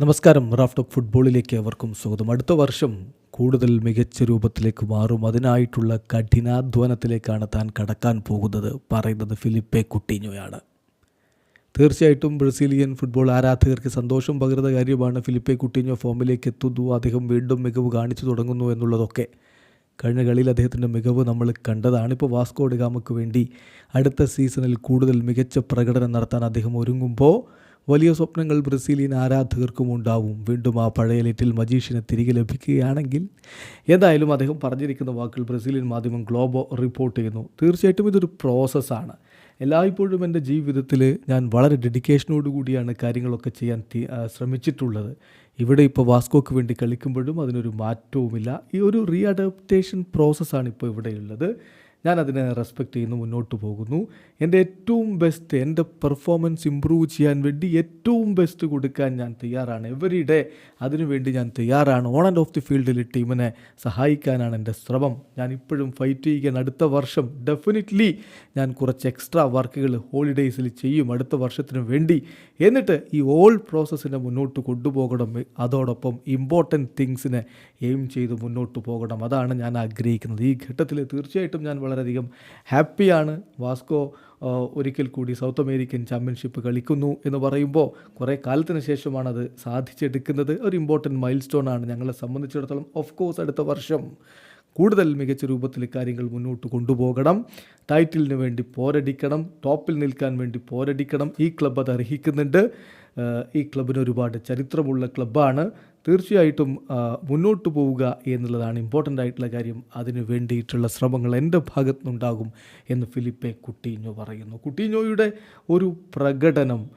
നമസ്കാരം. റാഫ്റ്റോക്ക് ഫുട്ബോളിലേക്ക് അവർക്കും സ്വാഗതം. അടുത്ത വർഷം കൂടുതൽ മികച്ച രൂപത്തിലേക്ക് മാറും. അതിനായിട്ടുള്ള കഠിനാധ്വാനത്തിലേക്കാണ് താൻ കടക്കാൻ പോകുന്നത്. പറയുന്നത് ഫിലിപ്പെ കുട്ടീഞ്ഞോയാണ് തീർച്ചയായിട്ടും ബ്രസീലിയൻ ഫുട്ബോൾ ആരാധകർക്ക് സന്തോഷം പകരുന്ന കാര്യമാണ് ഫിലിപ്പെ കുട്ടീഞ്ഞോ ഫോമിലേക്ക് എത്തുന്നു. അദ്ദേഹം വീണ്ടും മികവ് കാണിച്ചു തുടങ്ങുന്നു എന്നുള്ളതൊക്കെ കഴിഞ്ഞ കളിയിൽ അദ്ദേഹത്തിന്റെ മികവ് നമ്മൾ കണ്ടതാണ്. ഇപ്പോൾ വാസ്കോ ഡിഗാമയ്ക്ക് വേണ്ടി അടുത്ത സീസണിൽ കൂടുതൽ മികച്ച പ്രകടനം നടത്താൻ അദ്ദേഹം ഒരുങ്ങുമ്പോൾ വലിയ സ്വപ്നങ്ങൾ ബ്രസീലിയൻ ആരാധകർക്കും ഉണ്ടാവും. വീണ്ടും ആ പഴയ ലിറ്റിൽ മജീഷിനെ തിരികെ ലഭിക്കുകയാണെങ്കിൽ എന്തായാലും അദ്ദേഹം പറഞ്ഞിരിക്കുന്ന വാക്കുകൾ ബ്രസീലിയൻ മാധ്യമം ഗ്ലോബോ റിപ്പോർട്ട് ചെയ്യുന്നു. തീർച്ചയായിട്ടും ഇതൊരു പ്രോസസ്സാണ്. എല്ലായ്പ്പോഴും എന്റെ ജീവിതത്തിൽ ഞാൻ വളരെ ഡെഡിക്കേഷനോട് കൂടിയാണ് കാര്യങ്ങളൊക്കെ ചെയ്യാൻ ശ്രമിച്ചിട്ടുള്ളത്. ഇവിടെ ഇപ്പോൾ വാസ്കോക്ക് വേണ്ടി കളിക്കുമ്പോഴും അതിനൊരു മാറ്റവുമില്ല. ഈ ഒരു റീ അഡാപ്റ്റേഷൻ പ്രോസസ്സാണ് ഇപ്പോൾ ഇവിടെയുള്ളത്. ഞാൻ അതിനെ റെസ്പെക്റ്റ് ചെയ്യുന്നു മുന്നോട്ട് പോകുന്നു. എന്റെ ഏറ്റവും ബെസ്റ്റ് എന്റെ പെർഫോമൻസ് ഇമ്പ്രൂവ് ചെയ്യാൻ വേണ്ടി ഏറ്റവും ബെസ്റ്റ് കൊടുക്കാൻ ഞാൻ തയ്യാറാണ്. എവറി ഡേ അതിനുവേണ്ടി ഞാൻ തയ്യാറാണ്. ഓൺ ആൻഡ് ഓഫ് ദി ഫീൽഡിൽ ടീമിനെ സഹായിക്കാനാണ് എന്റെ ശ്രമം. ഞാൻ ഇപ്പോഴും ഫൈറ്റ് ചെയ്യുകയാണ്. അടുത്ത വർഷം ഡെഫിനറ്റ്ലി ഞാൻ കുറച്ച് എക്സ്ട്രാ വർക്കുകൾ ഹോളിഡേയ്സിൽ ചെയ്യും. അടുത്ത വർഷത്തിനു വേണ്ടി. എന്നിട്ട് ഈ ഓൾ പ്രോസസ്സിനെ മുന്നോട്ട് കൊണ്ടുപോകണം. അതോടൊപ്പം ഇമ്പോർട്ടന്റ് തിങ്സിനെ എയിം ചെയ്ത് മുന്നോട്ട് പോകണം. അതാണ് ഞാൻ ആഗ്രഹിക്കുന്നത്. ഈ ഘട്ടത്തിൽ തീർച്ചയായിട്ടും ഞാൻ വളരെയധികം ഹാപ്പിയാണ് വാസ്കോ ഒരിക്കൽ കൂടി സൗത്ത് അമേരിക്കൻ ചാമ്പ്യൻഷിപ്പ് കളിക്കുന്നു എന്ന് പറയുമ്പോൾ കുറേ കാലത്തിന് ശേഷമാണ് അത് സാധിച്ചെടുക്കുന്നത്. ഒരു ഇമ്പോർട്ടന്റ് മൈൽ സ്റ്റോൺ ആണ് ഞങ്ങളെ സംബന്ധിച്ചിടത്തോളം. ഓഫ് കോഴ്സ് അടുത്ത വർഷം കൂടുതൽ മികച്ച രൂപത്തിൽ കാര്യങ്ങൾ മുന്നോട്ട് കൊണ്ടുപോകണം. ടൈറ്റിലിന് വേണ്ടി പോരടിക്കണം. ടോപ്പിൽ നിൽക്കാൻ വേണ്ടി പോരടിക്കണം. ഈ ക്ലബ്ബ് അത് അർഹിക്കുന്നുണ്ട്. ഈ ക്ലബിന് ഒരുപാട് ചരിത്രമുള്ള ക്ലബ്ബാണ് തീർച്ചയായിട്ടും മുന്നോട്ട് പോവുക എന്നുള്ളതാണ് ഇമ്പോർട്ടന്റ് ആയിട്ടുള്ള കാര്യം. അതിനു വേണ്ടിയിട്ടുള്ള ശ്രമങ്ങൾ എന്റെ ഭാഗത്തുനിന്നുണ്ടാകും എന്ന് ഫിലിപ്പെ കുട്ടീഞ്ഞോ പറയുന്നു. കുട്ടീഞ്ഞോയുടെ ഒരു പ്രകടനം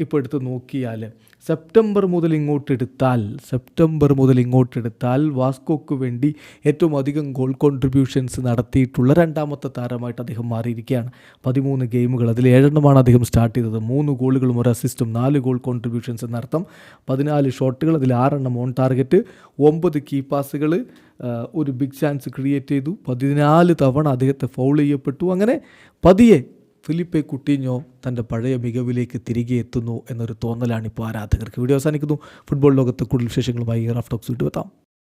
ഇപ്പോൾ എടുത്ത് നോക്കിയാൽ സെപ്റ്റംബർ മുതൽ ഇങ്ങോട്ടെടുത്താൽ സെപ്റ്റംബർ മുതൽ ഇങ്ങോട്ടെടുത്താൽ വാസ്കോക്ക് വേണ്ടി ഏറ്റവും അധികം ഗോൾ കോൺട്രിബ്യൂഷൻസ് നടത്തിയിട്ടുള്ള രണ്ടാമത്തെ താരമായിട്ട് അദ്ദേഹം മാറിയിരിക്കുകയാണ്. പതിമൂന്ന് ഗെയിമുകൾ അതിൽ ഏഴെണ്ണമാണ് അദ്ദേഹം സ്റ്റാർട്ട് ചെയ്തത്. മൂന്ന് ഗോളുകളും ഒരു അസിസ്റ്റും നാല് ഗോൾ കോൺട്രിബ്യൂഷൻസ് എന്നർത്ഥം പതിനാല് ഷോട്ടുകൾ അതിൽ ആറെണ്ണം ഓൺ ടാർഗറ്റ് ഒമ്പത് കീ പാസുകൾ ഒരു ബിഗ് ചാൻസ് ക്രിയേറ്റ് ചെയ്തു. പതിനാല് തവണ അദ്ദേഹത്തെ ഫൗൾ ചെയ്യപ്പെട്ടു. അങ്ങനെ പതിയെ ഫിലിപ്പെ കുട്ടീഞ്ഞോ തന്റെ പഴയ മികവിലേക്ക് തിരികെ എത്തുന്നു എന്നൊരു തോന്നലാണ് ഇപ്പോൾ ആരാധകർക്ക്. വീഡിയോ അവസാനിക്കുന്നു. ഫുട്ബോൾ ലോകത്ത് കൂടുതൽ വിശേഷങ്ങളുമായി ഇയർ ഓഫ് ടോക്സ് വിട്ടുവെത്താം